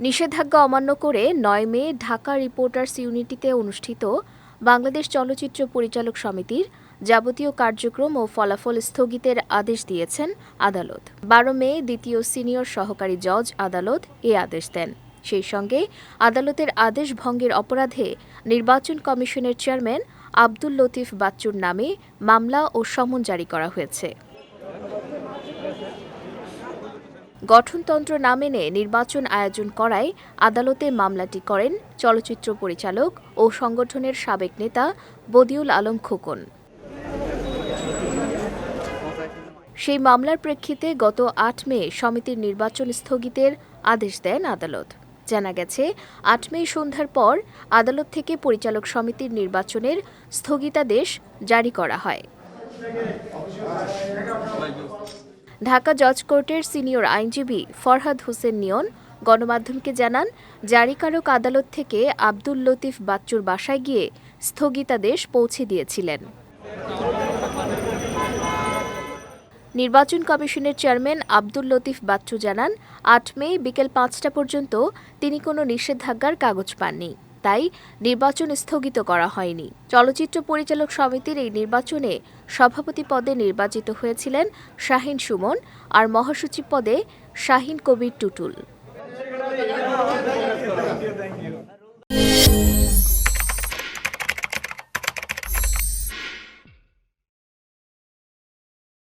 নিষেধাজ্ঞা অমান্য করে নয় মে ঢাকা রিপোর্টার্স ইউনিটিতে অনুষ্ঠিত বাংলাদেশ চলচ্চিত্র পরিচালক সমিতির যাবতীয় কার্যক্রম ও ফলাফল স্থগিতের আদেশ দিয়েছেন আদালত। বারো মে দ্বিতীয় সিনিয়র সহকারী জজ আদালত এ আদেশ দেন। সেই সঙ্গে আদালতের আদেশ ভঙ্গের অপরাধে নির্বাচন কমিশনের চেয়ারম্যান আব্দুল লতিফ বাচ্চুর নামে মামলা ও সমন জারি করা হয়েছে। গঠনতন্ত্র না মেনে নির্বাচন আয়োজন করায় আদালতে মামলাটি করেন চলচ্চিত্র পরিচালক ও সংগঠনের সাবেক নেতা বদিউল আলম খোকন। সেই মামলার প্রেক্ষিতে গত আট মে সমিতির নির্বাচন স্থগিতের আদেশ দেন আদালত। জানা গেছে, আট মে সন্ধ্যার পর আদালত থেকে পরিচালক সমিতির নির্বাচনের স্থগিতাদেশ জারি করা হয়। ঢাকা জজ কোর্টের সিনিয়র আইনজীবী ফরহাদ হোসেন নিয়ন, গণমাধ্যমকে জানান, জারিকারক আদালত থেকে আব্দুল লতিফ বাচ্চুর বাসায় গিয়ে স্থগিতাদেশ পৌঁছে দিয়েছিলেন। নির্বাচন কমিশনের চেয়ারম্যান আব্দুল লতিফ বাচ্চু জানান, আট মে বিকেল পাঁচটা পর্যন্ত তিনি কোনো নিষেধাজ্ঞার কাগজ পাননি। তাই নির্বাচন স্থগিত করা হয়নি। চলচ্চিত্র পরিচালক সমিতির এই নির্বাচনে সভাপতি পদে নির্বাচিত হয়েছিলেন শাহিন সুমন আর মহাসচিব পদে শাহিন কবির টুটুল।